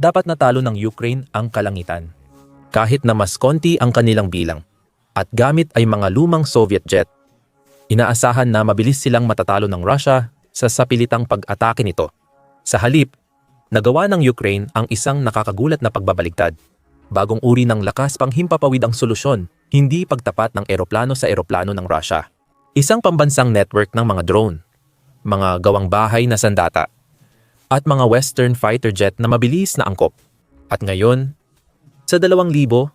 dapat natalo ng Ukraine ang kalangitan. Kahit na mas konti ang kanilang bilang at gamit ay mga lumang Soviet jet. Inaasahan na mabilis silang matatalo ng Russia sa sapilitang pag-atake nito. Sa halip, nagawa ng Ukraine ang isang nakakagulat na pagbabaligtad. Bagong uri ng lakas panghimpapawid ang solusyon, hindi pagtapat ng eroplano sa eroplano ng Russia. Isang pambansang network ng mga drone, mga gawang bahay na sandata, at mga Western fighter jet na mabilis na angkop. At ngayon, sa 2,000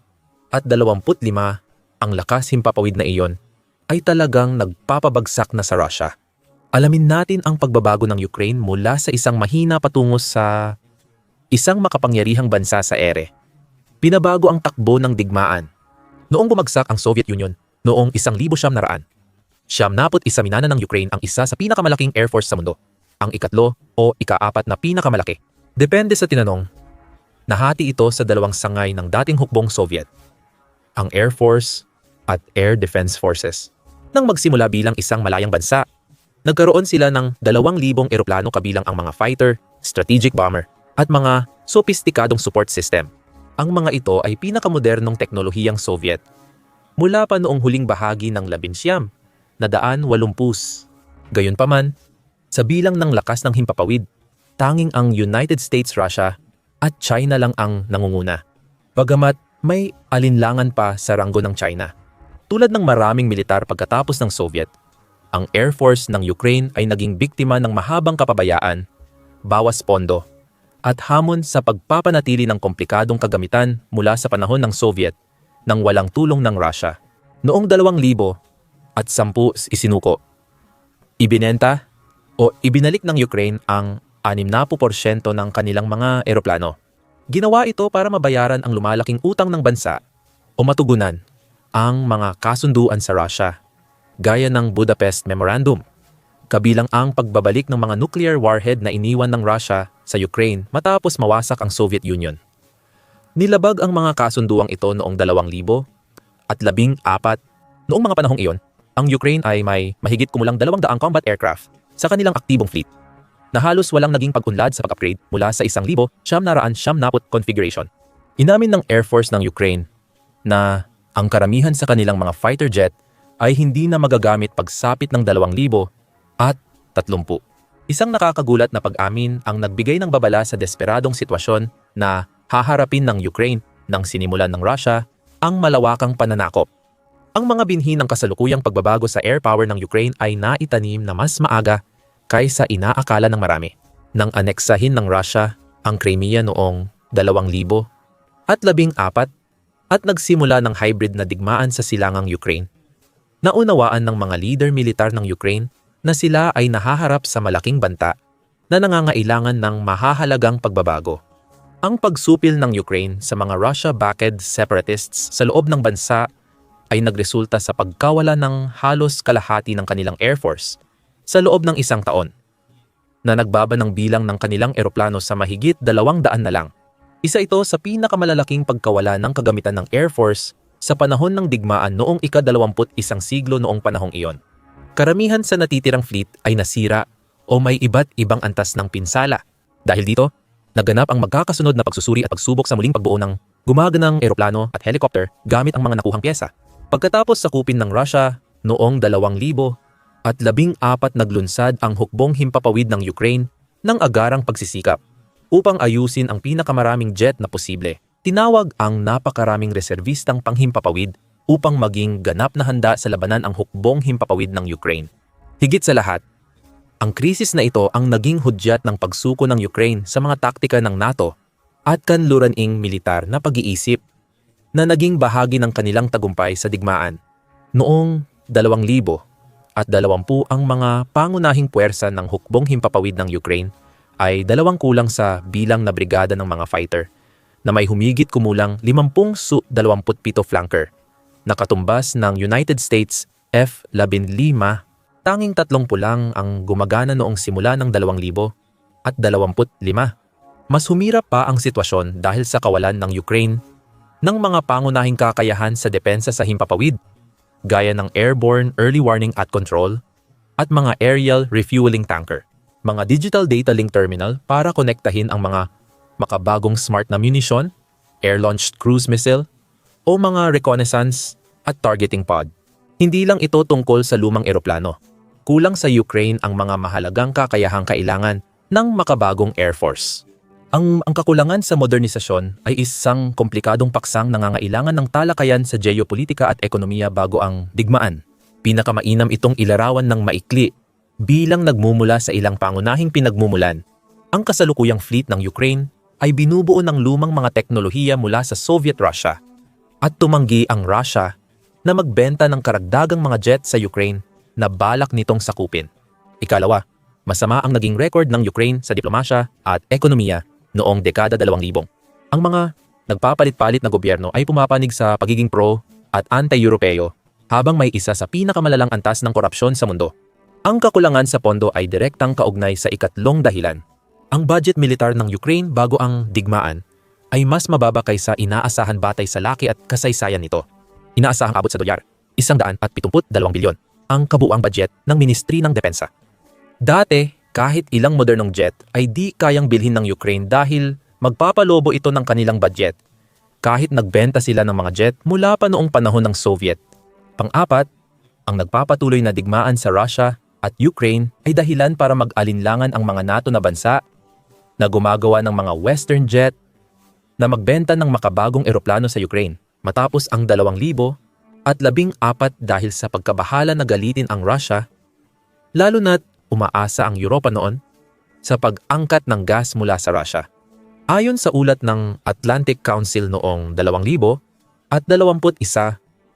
at 25 ang lakas himpapawid na iyon ay talagang nagpapabagsak na sa Russia. Alamin natin ang pagbabago ng Ukraine mula sa isang mahina patungo sa isang makapangyarihang bansa sa ere. Pinabago ang takbo ng digmaan. Noong bumagsak ang Soviet Union, noong 1900, siyam napot isa minana ng Ukraine ang isa sa pinakamalaking air force sa mundo. Ang ikatlo o ikaapat na pinakamalaki. Depende sa tinanong, nahati ito sa dalawang sangay ng dating hukbong Soviet, ang Air Force at Air Defense Forces. Nang magsimula bilang isang malayang bansa, nagkaroon sila ng 2,000 eroplano kabilang ang mga fighter, strategic bomber, at mga sopistikadong support system. Ang mga ito ay pinakamodernong teknolohiyang Soviet. Mula pa noong huling bahagi ng labinsyam, na daan walumpus. Gayunpaman, sa bilang ng lakas ng himpapawid, tanging ang United States, Russia at China lang ang nangunguna. Bagamat may alinlangan pa sa ranggo ng China. Tulad ng maraming militar pagkatapos ng Soviet, ang Air Force ng Ukraine ay naging biktima ng mahabang kapabayaan, bawas pondo, at hamon sa pagpapanatili ng komplikadong kagamitan mula sa panahon ng Soviet nang walang tulong ng Russia. Noong 2000 at 10 isinuko, ibinenta o ibinalik ng Ukraine ang 60% ng kanilang mga eroplano. Ginawa ito para mabayaran ang lumalaking utang ng bansa o matugunan ang mga kasunduan sa Russia, gaya ng Budapest Memorandum, kabilang ang pagbabalik ng mga nuclear warhead na iniwan ng Russia sa Ukraine matapos mawasak ang Soviet Union. Nilabag ang mga kasunduang ito noong 2000 at 14 noong mga panahong iyon, ang Ukraine ay may mahigit kumulang 200 combat aircraft sa kanilang aktibong fleet na halos walang naging pag-unlad sa pag-upgrade mula sa 1,000 siyam na raan siyam napot configuration. Inamin ng Air Force ng Ukraine na ang karamihan sa kanilang mga fighter jet ay hindi na magagamit pagsapit ng 2,000 at 30. Isang nakakagulat na pag-amin ang nagbigay ng babala sa desperadong sitwasyon na haharapin ng Ukraine nang sinimulan ng Russia ang malawakang pananakop. Ang mga binhi ng kasalukuyang pagbabago sa air power ng Ukraine ay naitanim na mas maaga kaysa inaakala ng marami. Nang aneksahin ng Russia ang Crimea noong 2000 at 14 at nagsimula ng hybrid na digmaan sa silangang Ukraine. Naunawaan ng mga leader militar ng Ukraine na sila ay nahaharap sa malaking banta na nangangailangan ng mahahalagang pagbabago. Ang pagsupil ng Ukraine sa mga Russia-backed separatists sa loob ng bansa ay nagresulta sa pagkawala ng halos kalahati ng kanilang Air Force sa loob ng isang taon na nagbaba ng bilang ng kanilang eroplano sa mahigit dalawang daan na lang. Isa ito sa pinakamalalaking pagkawala ng kagamitan ng Air Force sa panahon ng digmaan noong ika-21 siglo noong panahong iyon. Karamihan sa natitirang fleet ay nasira o may iba't ibang antas ng pinsala. Dahil dito, naganap ang magkakasunod na pagsusuri at pagsubok sa muling pagbuo ng gumaganang eroplano at helicopter gamit ang mga nakuhang pyesa. Pagkatapos sakupin ng Russia noong 2000 at labing apat naglunsad ang hukbong himpapawid ng Ukraine ng agarang pagsisikap upang ayusin ang pinakamaraming jet na posible. Tinawag ang napakaraming reservistang panghimpapawid upang maging ganap na handa sa labanan ang hukbong himpapawid ng Ukraine. Higit sa lahat, ang krisis na ito ang naging hudyat ng pagsuko ng Ukraine sa mga taktika ng NATO at kanluraning militar na pag-iisip na naging bahagi ng kanilang tagumpay sa digmaan. Noong 2000 at 20 ang mga pangunahing puwersa ng hukbong himpapawid ng Ukraine ay dalawang kulang sa bilang na brigada ng mga fighter na may humigit kumulang 50 Su-27 flanker na katumbas ng United States F-15 tanging tatlong pulang ang gumagana noong simula ng 2000 at 25. Mas humirap pa ang sitwasyon dahil sa kawalan ng Ukraine ng mga pangunahing kakayahan sa depensa sa himpapawid gaya ng airborne early warning at control at mga aerial refueling tanker, mga digital data link terminal para konektahin ang mga makabagong smart na munition, air-launched cruise missile, o mga reconnaissance at targeting pod. Hindi lang ito tungkol sa lumang eroplano. Kulang sa Ukraine ang mga mahalagang kakayahang kailangan ng makabagong Air Force. Ang, ang kakulangan sa modernisasyon ay isang komplikadong paksang nangangailangan ng talakayan sa geopolitika at ekonomiya bago ang digmaan. Pinakamainam itong ilarawan ng maikli bilang nagmumula sa ilang pangunahing pinagmumulan. Ang kasalukuyang fleet ng Ukraine ay binubuo ng lumang mga teknolohiya mula sa Soviet Russia at tumanggi ang Russia na magbenta ng karagdagang mga jet sa Ukraine na balak nitong sakupin. Ikalawa, masama ang naging record ng Ukraine sa diplomasya at ekonomiya noong dekada 2000. Ang mga nagpapalit-palit na gobyerno ay pumapanig sa pagiging pro at anti-Europeo habang may isa sa pinakamalalang antas ng korupsyon sa mundo. Ang kakulangan sa pondo ay direktang kaugnay sa ikatlong dahilan. Ang budget militar ng Ukraine bago ang digmaan ay mas mababa kaysa inaasahan batay sa laki at kasaysayan nito. Inaasahang abot sa dolyar, 172 bilyon ang kabuuang budget ng Ministry ng Depensa. Dati, kahit ilang modernong jet ay di kayang bilhin ng Ukraine dahil magpapalobo ito ng kanilang budget. Kahit nagbenta sila ng mga jet mula pa noong panahon ng Soviet. Pang-apat, ang nagpapatuloy na digmaan sa Russia at Ukraine ay dahilan para mag-alinlangan ang mga NATO na bansa na gumagawa ng mga Western jet na magbenta ng makabagong eroplano sa Ukraine matapos ang 2,000 at labing apat dahil sa pagkabahala na galitin ang Russia, lalo na't umaasa ang Europa noon sa pag-angkat ng gas mula sa Russia. Ayon sa ulat ng Atlantic Council noong 2000 at 21,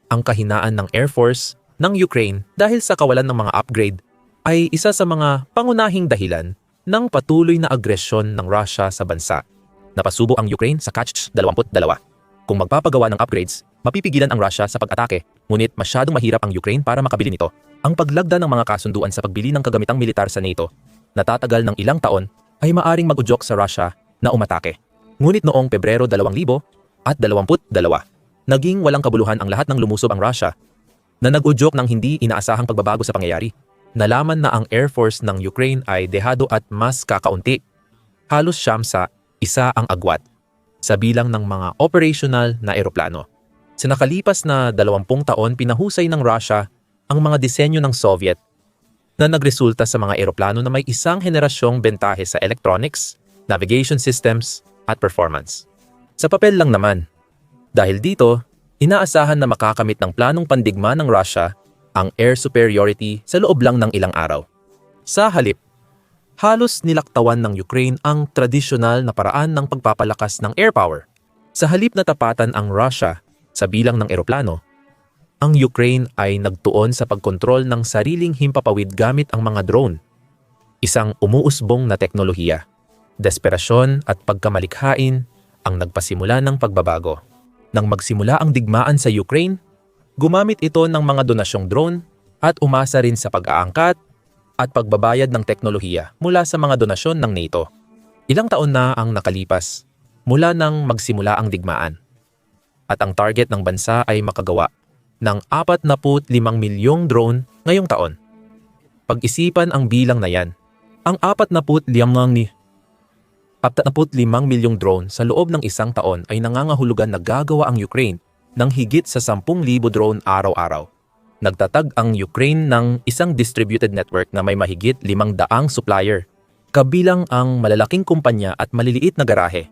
ang kahinaan ng Air Force ng Ukraine dahil sa kawalan ng mga upgrade ay isa sa mga pangunahing dahilan ng patuloy na agresyon ng Russia sa bansa. Napasubo ang Ukraine sa Catch 22. Kung magpapagawa ng upgrades, mapipigilan ang Russia sa pag-atake, ngunit masyadong mahirap ang Ukraine para makabili nito. Ang paglagda ng mga kasunduan sa pagbili ng kagamitang militar sa NATO na tatagal ng ilang taon ay maaring mag-udyok sa Russia na umatake. Ngunit noong Pebrero 2000 at 22, naging walang kabuluhan ang lahat ng lumusob ang Russia na nag-udyok ng hindi inaasahang pagbabago sa pangyayari. Nalaman na ang Air Force ng Ukraine ay dehado at mas kakaunti. Halos siyam sa isa ang agwat sa bilang ng mga operational na eroplano. Sa nakalipas na 20 taon, pinahusay ng Russia ang mga disenyo ng Soviet na nagresulta sa mga eroplano na may isang henerasyong bentahe sa electronics, navigation systems, at performance. Sa papel lang naman. Dahil dito, inaasahan na makakamit ng planong pandigma ng Russia ang air superiority sa loob lang ng ilang araw. Sa halip, halos nilaktawan ng Ukraine ang tradisyonal na paraan ng pagpapalakas ng air power. Sa halip na tapatan ang Russia sa bilang ng eroplano, ang Ukraine ay nagtuon sa pagkontrol ng sariling himpapawid gamit ang mga drone. Isang umuusbong na teknolohiya. Desperasyon at pagkamalikhain ang nagpasimula ng pagbabago. Nang magsimula ang digmaan sa Ukraine, gumamit ito ng mga donasyong drone at umasa rin sa pag-aangkat at pagbabayad ng teknolohiya mula sa mga donasyon ng NATO. Ilang taon na ang nakalipas mula nang magsimula ang digmaan. At ang target ng bansa ay makagawa ng 45 milyong drone ngayong taon. Pag-isipan ang bilang na yan, ang 45 ni 45 milyong drone sa loob ng isang taon ay nangangahulugan na gagawa ang Ukraine ng higit sa 10,000 drone araw-araw. Nagtatag ang Ukraine ng isang distributed network na may mahigit 500 supplier, kabilang ang malalaking kumpanya at maliliit na garahe.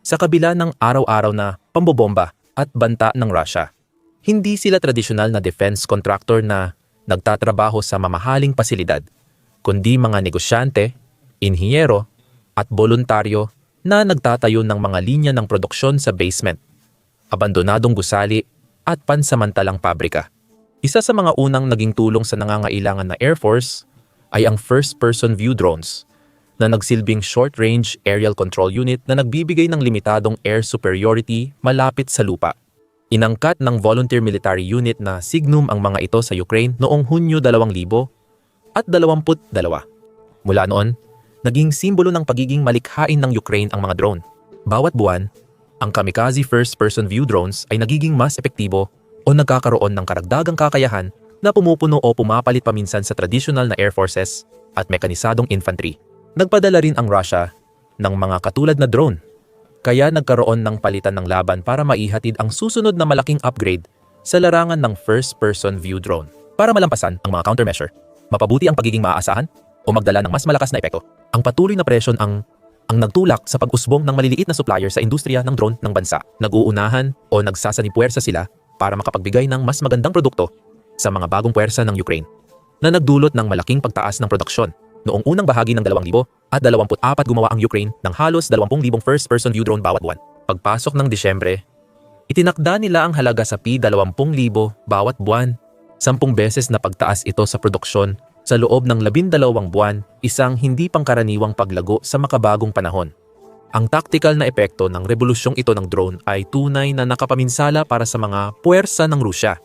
Sa kabila ng araw-araw na pambobomba at banta ng Russia. Hindi sila tradisyonal na defense contractor na nagtatrabaho sa mamahaling pasilidad, kundi mga negosyante, inhinyero, at voluntaryo na nagtatayo ng mga linya ng produksyon sa basement, abandonadong gusali at pansamantalang pabrika. Isa sa mga unang naging tulong sa nangangailangan na Air Force ay ang first-person view drones na nagsilbing short-range aerial control unit na nagbibigay ng limitadong air superiority malapit sa lupa. Inangkat ng Volunteer Military Unit na Signum ang mga ito sa Ukraine noong Hunyo 2000 at 22. Mula noon, naging simbolo ng pagiging malikhain ng Ukraine ang mga drone. Bawat buwan, ang kamikaze first-person view drones ay nagiging mas epektibo o nagkakaroon ng karagdagang kakayahan na pumupuno o pumapalit paminsan sa traditional na air forces at mekanisadong infantry. Nagpadala rin ang Russia ng mga katulad na drone Kaya nagkaroon ng palitan ng laban para maihatid ang susunod na malaking upgrade sa larangan ng first-person view drone. Para malampasan ang mga countermeasure, mapabuti ang pagiging maaasahan o magdala ng mas malakas na epekto. Ang patuloy na presyon ang ang nagtulak sa pag-usbong ng maliliit na supplier sa industriya ng drone ng bansa. Nag-uunahan o nagsasanipuwersa sila para makapagbigay ng mas magandang produkto sa mga bagong puwersa ng Ukraine na nagdulot ng malaking pagtaas ng produksyon. Noong unang bahagi ng 2000 at 24 gumawa ang Ukraine ng halos 20,000 first-person view drone bawat buwan. Pagpasok ng Disyembre, itinakda nila ang halaga sa P20,000 bawat buwan. Sampung beses na pagtaas ito sa produksyon sa loob ng labindalawang buwan, isang hindi pangkaraniwang paglago sa makabagong panahon. Ang tactical na epekto ng revolusyong ito ng drone ay tunay na nakapaminsala para sa mga puwersa ng Rusya.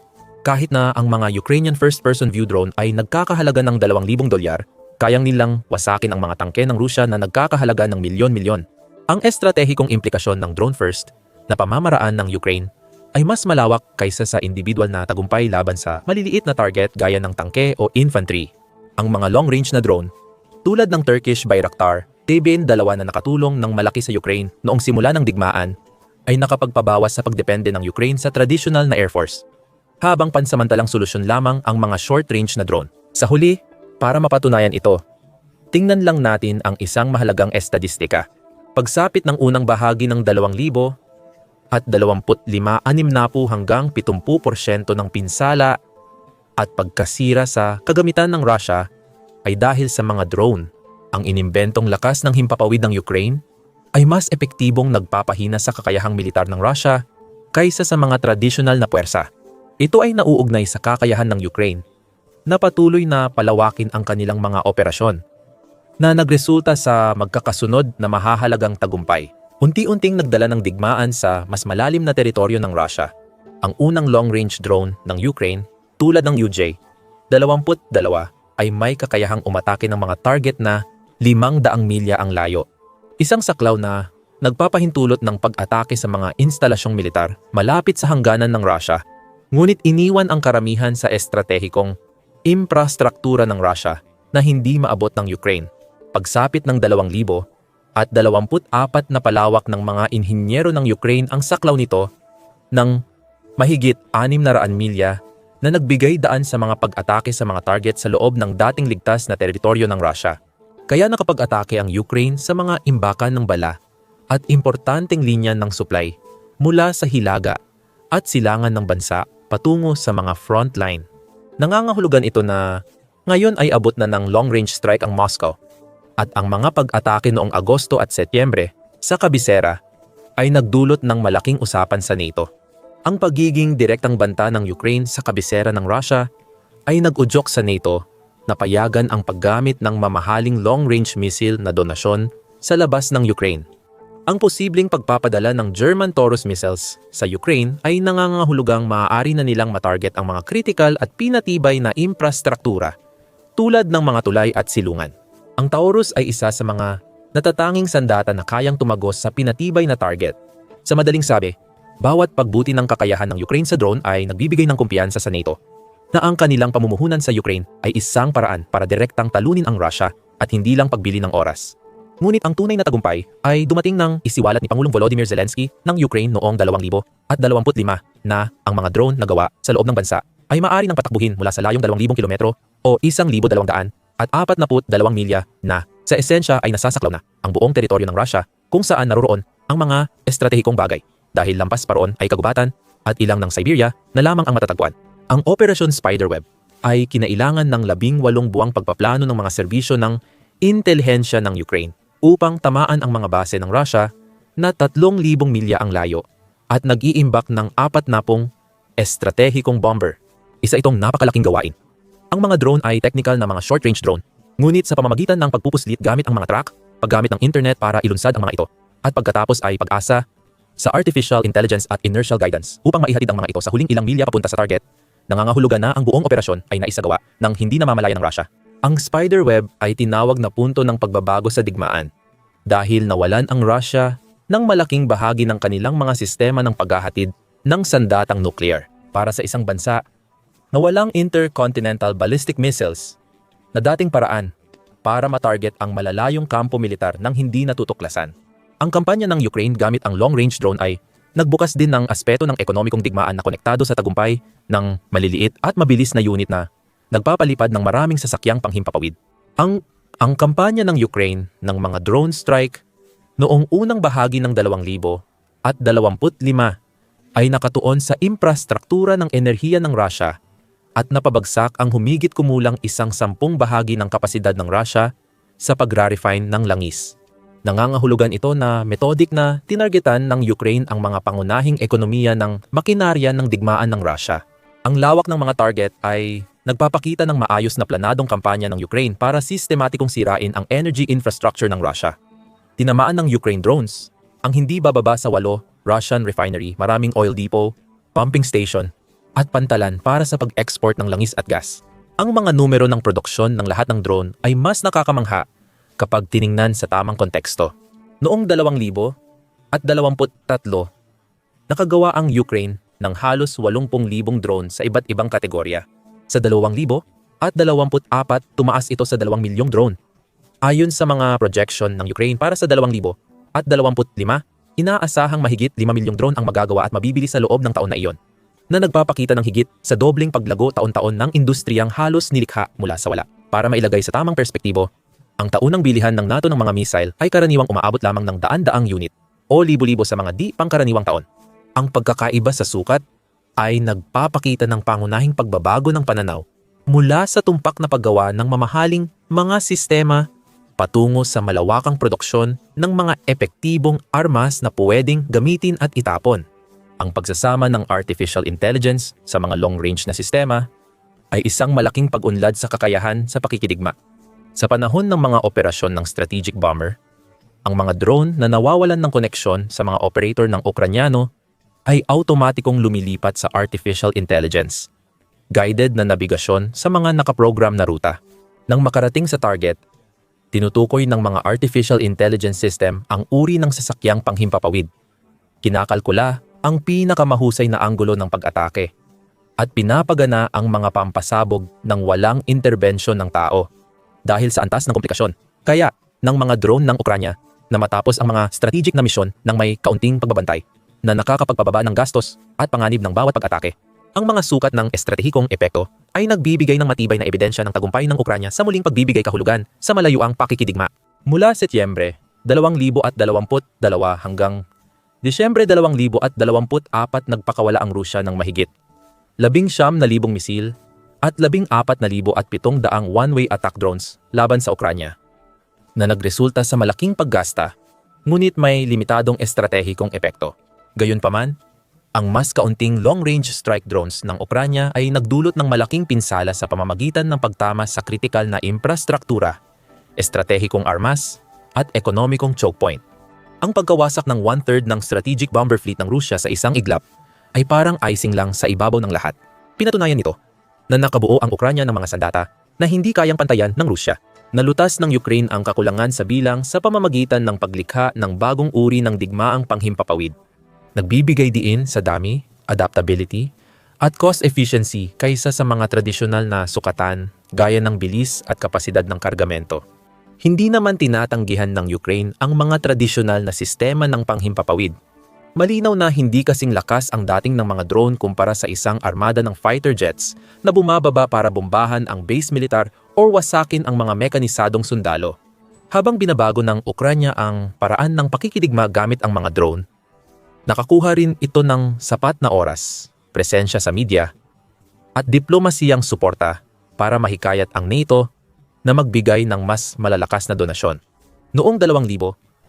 Kahit na ang mga Ukrainian first-person view drone ay nagkakahalaga ng 2,000 dolyar, kayang nilang wasakin ang mga tangke ng Rusya na nagkakahalaga ng milyon-milyon. Ang estratehikong implikasyon ng drone first na pamamaraan ng Ukraine ay mas malawak kaysa sa individual na tagumpay laban sa maliliit na target gaya ng tangke o infantry ang mga long-range na drone, tulad ng Turkish Bayraktar, TBN-2 na nakatulong ng malaki sa Ukraine noong simula ng digmaan, ay nakapagpabawas sa pagdepende ng Ukraine sa traditional na Air Force. Habang pansamantalang solusyon lamang ang mga short-range na drone. Sa huli, para mapatunayan ito, tingnan lang natin ang isang mahalagang estadistika. Pagsapit ng unang bahagi ng 2,000 at 25 na po hanggang 70% ng pinsala at pagkasira sa kagamitan ng Russia ay dahil sa mga drone. Ang inimbentong lakas ng himpapawid ng Ukraine ay mas epektibong nagpapahina sa kakayahang militar ng Russia kaysa sa mga tradisyonal na puwersa. Ito ay nauugnay sa kakayahan ng Ukraine na patuloy na palawakin ang kanilang mga operasyon na nagresulta sa magkakasunod na mahahalagang tagumpay. Unti-unting nagdala ng digmaan sa mas malalim na teritoryo ng Russia. Ang unang long-range drone ng Ukraine tulad ng UJ, 22 ay may kakayahang umatake ng mga target na 500 milya ang layo. Isang saklaw na nagpapahintulot ng pag-atake sa mga instalasyong militar malapit sa hangganan ng Russia, ngunit iniwan ang karamihan sa estratehikong infrastruktura ng Russia na hindi maabot ng Ukraine. Pagsapit ng 2,000 at 24 na palawak ng mga inhinyero ng Ukraine ang saklaw nito ng mahigit 600 milya na nagbigay daan sa mga pag-atake sa mga target sa loob ng dating ligtas na teritoryo ng Russia. Kaya nakapag-atake ang Ukraine sa mga imbakan ng bala at importanteng linya ng supply mula sa hilaga at silangan ng bansa patungo sa mga frontline. Nangangahulugan ito na ngayon ay abot na ng long-range strike ang Moscow at ang mga pag-atake noong Agosto at Setyembre sa Kabisera ay nagdulot ng malaking usapan sa NATO. Ang pagiging direktang banta ng Ukraine sa kabisera ng Russia ay nag-udyok sa NATO na payagan ang paggamit ng mamahaling long-range missile na donasyon sa labas ng Ukraine. Ang posibleng pagpapadala ng German Taurus missiles sa Ukraine ay nangangahulugang maaari na nilang matarget ang mga critical at pinatibay na infrastruktura tulad ng mga tulay at silungan. Ang Taurus ay isa sa mga natatanging sandata na kayang tumagos sa pinatibay na target. Sa madaling sabi, bawat pagbuti ng kakayahan ng Ukraine sa drone ay nagbibigay ng kumpiyansa sa NATO na ang kanilang pamumuhunan sa Ukraine ay isang paraan para direktang talunin ang Russia at hindi lang pagbili ng oras. Ngunit ang tunay na tagumpay ay dumating ng isiwalat ni Pangulong Volodymyr Zelensky ng Ukraine noong 2025 na ang mga drone na gawa sa loob ng bansa ay maaari nang patakbuhin mula sa layong 2,000 kilometro o 1,200 at 42 milya na sa esensya ay nasasaklaw na ang buong teritoryo ng Russia kung saan naroroon ang mga estratehikong bagay dahil lampas paroon ay kagubatan at ilang ng Siberia na lamang ang matatagpuan. Ang Operation Spiderweb ay kinailangan ng labing walong buwang pagpaplano ng mga serbisyo ng intelihensya ng Ukraine upang tamaan ang mga base ng Russia na 3,000 milya ang layo at nag-iimbak ng apat na pong estratehikong bomber. Isa itong napakalaking gawain. Ang mga drone ay technical na mga short-range drone, ngunit sa pamamagitan ng pagpupuslit gamit ang mga track, paggamit ng internet para ilunsad ang mga ito, at pagkatapos ay pag-asa sa artificial intelligence at inertial guidance upang maihatid ang mga ito sa huling ilang milya papunta sa target, nangangahulugan na ang buong operasyon ay naisagawa ng hindi namamalaya ng Russia. Ang spiderweb ay tinawag na punto ng pagbabago sa digmaan dahil nawalan ang Russia ng malaking bahagi ng kanilang mga sistema ng paghahatid ng sandatang nuclear para sa isang bansa na walang intercontinental ballistic missiles na dating paraan para matarget ang malalayong kampo militar ng hindi natutuklasan. Ang kampanya ng Ukraine gamit ang long-range drone ay nagbukas din ng aspeto ng ekonomikong digmaan na konektado sa tagumpay ng maliliit at mabilis na unit na nagpapalipad ng maraming sasakyang panghimpapawid. Ang ang kampanya ng Ukraine ng mga drone strike noong unang bahagi ng 2000 at 25 ay nakatuon sa infrastruktura ng enerhiya ng Russia at napabagsak ang humigit kumulang isang sampung bahagi ng kapasidad ng Russia sa pag-refine ng langis. Nangangahulugan ito na metodik na tinargetan ng Ukraine ang mga pangunahing ekonomiya ng makinarya ng digmaan ng Russia. Ang lawak ng mga target ay nagpapakita ng maayos na planadong kampanya ng Ukraine para sistematikong sirain ang energy infrastructure ng Russia. Tinamaan ng Ukraine drones ang hindi bababa sa walo Russian refinery, maraming oil depot, pumping station, at pantalan para sa pag-export ng langis at gas. Ang mga numero ng produksyon ng lahat ng drone ay mas nakakamangha kapag tiningnan sa tamang konteksto. Noong 2000 at 23, nakagawa ang Ukraine ng halos 80,000 drone sa iba't ibang kategorya. Sa 2,000 at 24 tumaas ito sa 2 milyong drone. Ayon sa mga projection ng Ukraine para sa 2,000 at 25, inaasahang mahigit 5 milyong drone ang magagawa at mabibili sa loob ng taon na iyon na nagpapakita ng higit sa dobling paglago taon-taon ng industriyang halos nilikha mula sa wala. Para mailagay sa tamang perspektibo, ang taunang bilihan ng NATO ng mga missile ay karaniwang umaabot lamang ng daan-daang unit o libo-libo sa mga di pangkaraniwang taon. Ang pagkakaiba sa sukat ay nagpapakita ng pangunahing pagbabago ng pananaw mula sa tumpak na paggawa ng mamahaling mga sistema patungo sa malawakang produksyon ng mga epektibong armas na pwedeng gamitin at itapon. Ang pagsasama ng artificial intelligence sa mga long-range na sistema ay isang malaking pag-unlad sa kakayahan sa pakikidigma. Sa panahon ng mga operasyon ng strategic bomber, ang mga drone na nawawalan ng koneksyon sa mga operator ng Ukranyano ay automatikong lumilipat sa artificial intelligence, guided na nabigasyon sa mga nakaprogram na ruta. Nang makarating sa target, tinutukoy ng mga artificial intelligence system ang uri ng sasakyang panghimpapawid. Kinakalkula ang pinakamahusay na anggulo ng pag-atake at pinapagana ang mga pampasabog ng walang interbensyon ng tao dahil sa antas ng komplikasyon. Kaya, ng mga drone ng Ukranya na matapos ang mga strategic na misyon ng may kaunting pagbabantay na nakakapagpababa ng gastos at panganib ng bawat pag-atake. Ang mga sukat ng estratehikong epekto ay nagbibigay ng matibay na ebidensya ng tagumpay ng Ukranya sa muling pagbibigay kahulugan sa malayuang pakikidigma. Mula Setyembre 2022 hanggang Disyembre 2024 nagpakawala ang Rusya ng mahigit 19,000 misil at 14,700 one-way attack drones laban sa Ukranya na nagresulta sa malaking paggasta ngunit may limitadong estratehikong epekto. Gayunpaman, ang mas kaunting long-range strike drones ng Ukranya ay nagdulot ng malaking pinsala sa pamamagitan ng pagtama sa kritikal na infrastruktura, estratehikong armas, at ekonomikong choke point. Ang pagkawasak ng one-third ng strategic bomber fleet ng Rusya sa isang iglap ay parang icing lang sa ibabaw ng lahat. Pinatunayan nito na nakabuo ang Ukranya ng mga sandata na hindi kayang pantayan ng Rusya. Nalutas ng Ukraine ang kakulangan sa bilang sa pamamagitan ng paglikha ng bagong uri ng digmaang panghimpapawid. Nagbibigay diin sa dami, adaptability, at cost efficiency kaysa sa mga tradisyonal na sukatan gaya ng bilis at kapasidad ng kargamento. Hindi naman tinatanggihan ng Ukraine ang mga tradisyonal na sistema ng panghimpapawid. Malinaw na hindi kasing lakas ang dating ng mga drone kumpara sa isang armada ng fighter jets na bumababa para bombahan ang base militar o wasakin ang mga mekanisadong sundalo. Habang binabago ng Ukranya ang paraan ng pakikidigma gamit ang mga drone, nakakuha rin ito ng sapat na oras, presensya sa media, at diplomasiyang suporta para mahikayat ang NATO na magbigay ng mas malalakas na donasyon. Noong 2000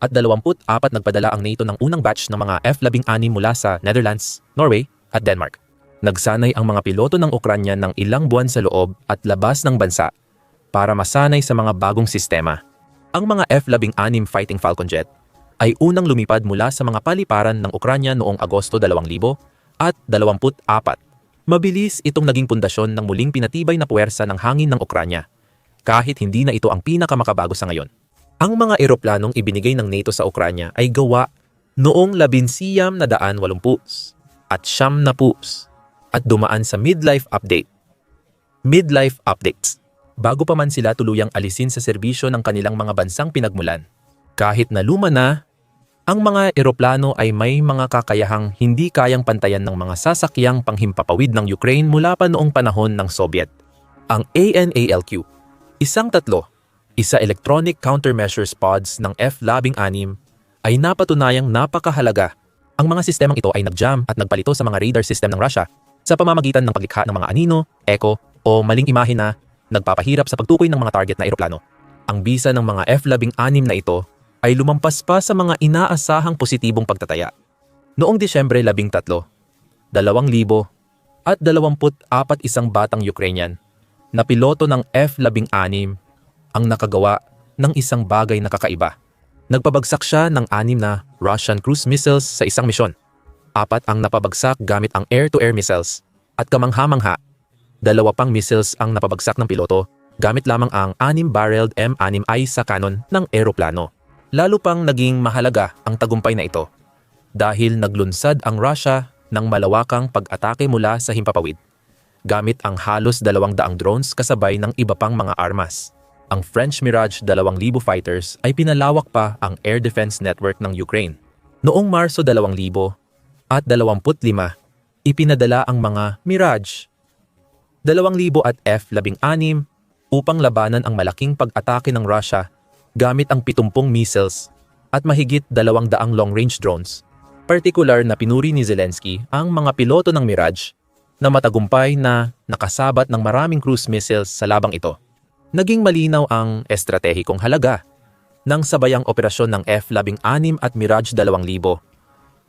at 24 nagpadala ang NATO ng unang batch ng mga F-16 mula sa Netherlands, Norway at Denmark. Nagsanay ang mga piloto ng Ukranya ng ilang buwan sa loob at labas ng bansa para masanay sa mga bagong sistema. Ang mga F-16 Fighting Falcon jet ay unang lumipad mula sa mga paliparan ng Ukranya noong Agosto 2000 at 24. Mabilis itong naging pundasyon ng muling pinatibay na puwersa ng hangin ng Ukranya kahit hindi na ito ang pinakamakabago sa ngayon. Ang mga eroplanong ibinigay ng NATO sa Ukranya ay gawa noong labinsiyam na daan walumpus at siyam na pus at dumaan sa midlife update. Midlife updates. Bago pa man sila tuluyang alisin sa serbisyo ng kanilang mga bansang pinagmulan. Kahit na luma na Ang mga eroplano ay may mga kakayahang hindi kayang pantayan ng mga sasakyang panghimpapawid ng Ukraine mula pa noong panahon ng Soviet. Ang ANALQ, isang tatlo, isa electronic countermeasures pods ng F-16 ay napatunayang napakahalaga. Ang mga sistemang ito ay nagjam at nagpalito sa mga radar system ng Russia sa pamamagitan ng paglikha ng mga anino, echo o maling imahe na nagpapahirap sa pagtukoy ng mga target na eroplano. Ang bisa ng mga F-16 na ito ay lumampas pa sa mga inaasahang positibong pagtataya. Noong Disyembre 13, 2000 at 24 isang batang Ukrainian na piloto ng F-16 ang nakagawa ng isang bagay na kakaiba. Nagpabagsak siya ng anim na Russian cruise missiles sa isang misyon. Apat ang napabagsak gamit ang air-to-air missiles at kamangha-mangha, dalawa pang missiles ang napabagsak ng piloto gamit lamang ang anim-barreled M6I sa kanon ng eroplano. Lalo pang naging mahalaga ang tagumpay na ito dahil naglunsad ang Russia ng malawakang pag-atake mula sa himpapawid gamit ang halos dalawang daang drones kasabay ng iba pang mga armas. Ang French Mirage 2,000 fighters ay pinalawak pa ang air defense network ng Ukraine. Noong Marso 2000 at 25, ipinadala ang mga Mirage 2,000 at F-16 upang labanan ang malaking pag-atake ng Russia gamit ang 70 missiles at mahigit 200 long-range drones. Partikular na pinuri ni Zelensky ang mga piloto ng Mirage na matagumpay na nakasabat ng maraming cruise missiles sa labang ito. Naging malinaw ang estratehikong halaga ng sabayang operasyon ng F-16 at Mirage 2,000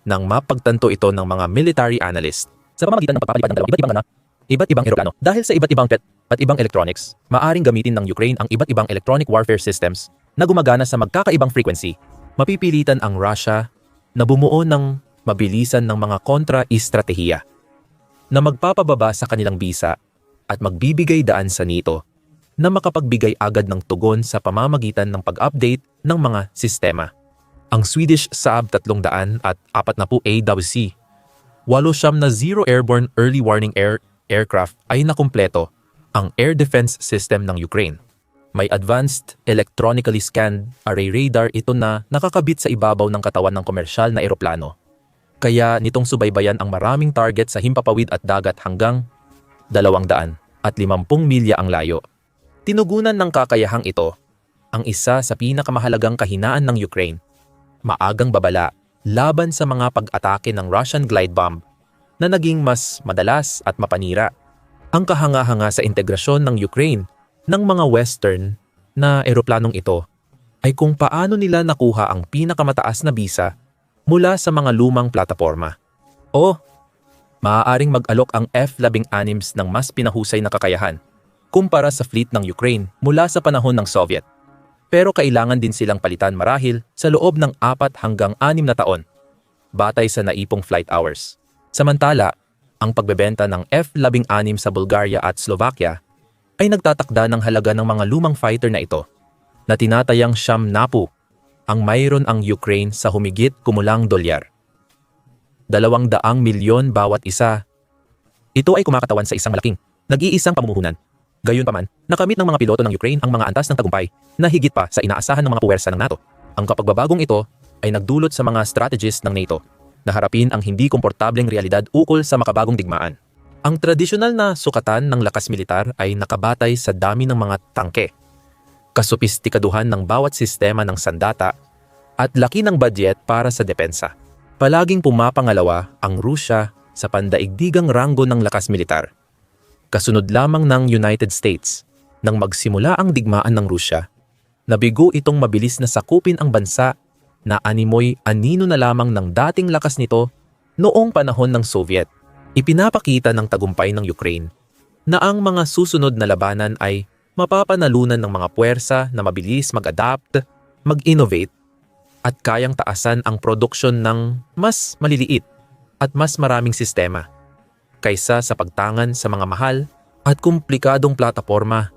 nang mapagtanto ito ng mga military analyst sa pamamagitan ng pagpapalipad ng dalawang iba't ibang na iba't ibang eroplano. Dahil sa iba't ibang pet at ibang electronics, maaring gamitin ng Ukraine ang iba't ibang electronic warfare systems na gumagana sa magkakaibang frequency, mapipilitan ang Russia na bumuo ng mabilisan ng mga kontra-estratehiya na magpapababa sa kanilang bisa at magbibigay daan sa NATO na makapagbigay agad ng tugon sa pamamagitan ng pag-update ng mga sistema. Ang Swedish Saab 300 at 40 AWC, walo siyam na Zero Airborne Early Warning Air aircraft ay nakumpleto ang air defense system ng Ukraine. May advanced electronically scanned array radar ito na nakakabit sa ibabaw ng katawan ng komersyal na eroplano. Kaya nitong subaybayan ang maraming target sa himpapawid at dagat hanggang 200 at 50 milya ang layo. Tinugunan ng kakayahang ito ang isa sa pinakamahalagang kahinaan ng Ukraine. Maagang babala laban sa mga pag-atake ng Russian glide bomb na naging mas madalas at mapanira. Ang kahanga-hanga sa integrasyon ng Ukraine ng mga Western na eroplanong ito ay kung paano nila nakuha ang pinakamataas na bisa mula sa mga lumang plataforma. O, maaaring mag-alok ang F-16s ng mas pinahusay na kakayahan kumpara sa fleet ng Ukraine mula sa panahon ng Soviet. Pero kailangan din silang palitan marahil sa loob ng 4 hanggang 6 na taon, batay sa naipong flight hours. Samantala, ang pagbebenta ng F-16 sa Bulgaria at Slovakia ay nagtatakda ng halaga ng mga lumang fighter na ito na tinatayang siyam napu ang mayroon ang Ukraine sa humigit kumulang dolyar. Dalawang daang milyon bawat isa. Ito ay kumakatawan sa isang malaking, nag-iisang pamumuhunan. Gayunpaman, nakamit ng mga piloto ng Ukraine ang mga antas ng tagumpay na higit pa sa inaasahan ng mga puwersa ng NATO. Ang kapagbabagong ito ay nagdulot sa mga strategists ng NATO na harapin ang hindi komportableng realidad ukol sa makabagong digmaan. Ang tradisyonal na sukatan ng lakas militar ay nakabatay sa dami ng mga tangke, kasopistikaduhan ng bawat sistema ng sandata, at laki ng budget para sa depensa. Palaging pumapangalawa ang Rusya sa pandaigdigang ranggo ng lakas militar. Kasunod lamang ng United States nang magsimula ang digmaan ng Rusya, nabigo itong mabilis na sakupin ang bansa na animoy anino na lamang ng dating lakas nito noong panahon ng Soviet Ipinapakita ng tagumpay ng Ukraine na ang mga susunod na labanan ay mapapanalunan ng mga puwersa na mabilis mag-adapt, mag-innovate, at kayang taasan ang produksyon ng mas maliliit at mas maraming sistema kaysa sa pagtangan sa mga mahal at komplikadong plataforma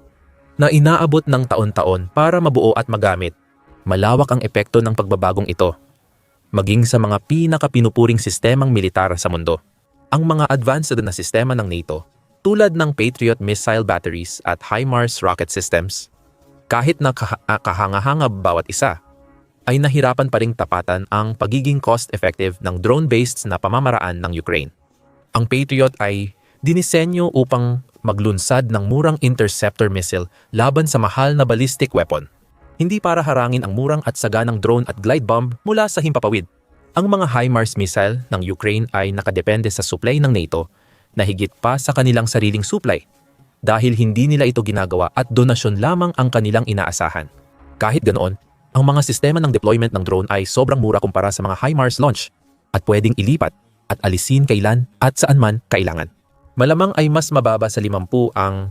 na inaabot ng taon-taon para mabuo at magamit. Malawak ang epekto ng pagbabagong ito, maging sa mga pinakapinupuring sistemang militar sa mundo ang mga advanced na sistema ng NATO tulad ng Patriot missile batteries at HIMARS rocket systems, kahit na ah, kahanga-hanga bawat isa, ay nahirapan pa ring tapatan ang pagiging cost-effective ng drone-based na pamamaraan ng Ukraine. Ang Patriot ay dinisenyo upang maglunsad ng murang interceptor missile laban sa mahal na ballistic weapon. Hindi para harangin ang murang at saganang drone at glide bomb mula sa himpapawid. Ang mga HIMARS missile ng Ukraine ay nakadepende sa supply ng NATO na higit pa sa kanilang sariling supply dahil hindi nila ito ginagawa at donasyon lamang ang kanilang inaasahan. Kahit ganoon, ang mga sistema ng deployment ng drone ay sobrang mura kumpara sa mga HIMARS launch at pwedeng ilipat at alisin kailan at saan man kailangan. Malamang ay mas mababa sa 50 ang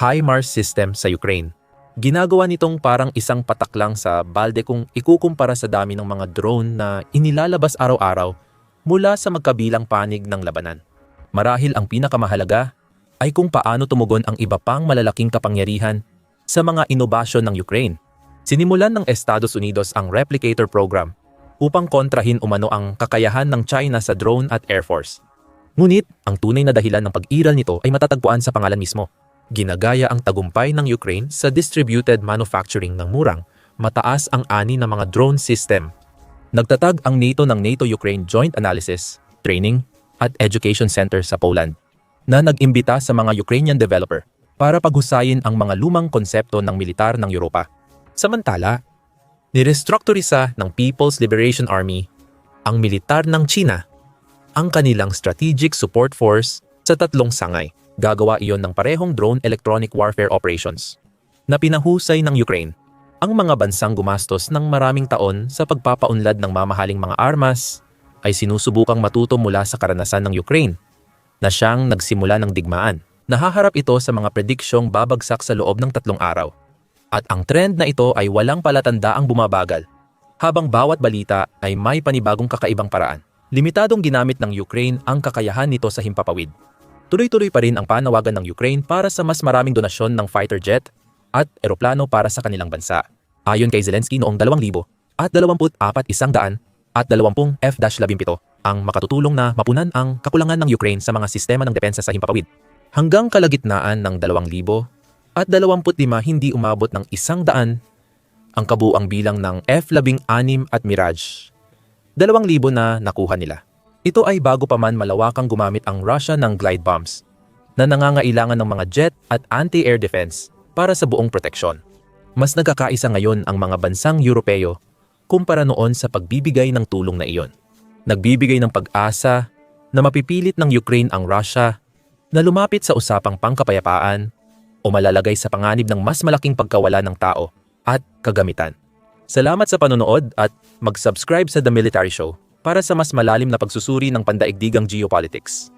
HIMARS system sa Ukraine. Ginagawa nitong parang isang patak lang sa balde kung ikukumpara sa dami ng mga drone na inilalabas araw-araw mula sa magkabilang panig ng labanan. Marahil ang pinakamahalaga ay kung paano tumugon ang iba pang malalaking kapangyarihan sa mga inobasyon ng Ukraine. Sinimulan ng Estados Unidos ang Replicator Program upang kontrahin umano ang kakayahan ng China sa drone at Air Force. Ngunit, ang tunay na dahilan ng pag-iral nito ay matatagpuan sa pangalan mismo. Ginagaya ang tagumpay ng Ukraine sa distributed manufacturing ng murang, mataas ang ani ng mga drone system. Nagtatag ang NATO ng NATO-Ukraine Joint Analysis, Training at Education Center sa Poland na nag-imbita sa mga Ukrainian developer para paghusayin ang mga lumang konsepto ng militar ng Europa. Samantala, nirestrukturisa ng People's Liberation Army ang militar ng China ang kanilang Strategic Support Force sa tatlong sangay. Gagawa iyon ng parehong drone electronic warfare operations na pinahusay ng Ukraine. Ang mga bansang gumastos ng maraming taon sa pagpapaunlad ng mamahaling mga armas ay sinusubukang matuto mula sa karanasan ng Ukraine na siyang nagsimula ng digmaan. Nahaharap ito sa mga prediksyong babagsak sa loob ng tatlong araw. At ang trend na ito ay walang palatandaang bumabagal, habang bawat balita ay may panibagong kakaibang paraan. Limitadong ginamit ng Ukraine ang kakayahan nito sa himpapawid. Tuloy-tuloy pa rin ang panawagan ng Ukraine para sa mas maraming donasyon ng fighter jet at eroplano para sa kanilang bansa. Ayon kay Zelensky noong 2000 at 24 isang daan at 20 F-17 ang makatutulong na mapunan ang kakulangan ng Ukraine sa mga sistema ng depensa sa himpapawid. Hanggang kalagitnaan ng 2,000 at 25 hindi umabot ng isang daan ang kabuang bilang ng F-16 at Mirage. 2,000 na nakuha nila. Ito ay bago pa man malawakang gumamit ang Russia ng glide bombs na nangangailangan ng mga jet at anti-air defense para sa buong proteksyon. Mas nagkakaisa ngayon ang mga bansang Europeo kumpara noon sa pagbibigay ng tulong na iyon. Nagbibigay ng pag-asa na mapipilit ng Ukraine ang Russia na lumapit sa usapang pangkapayapaan o malalagay sa panganib ng mas malaking pagkawala ng tao at kagamitan. Salamat sa panonood at mag-subscribe sa The Military Show para sa mas malalim na pagsusuri ng pandaigdigang geopolitics.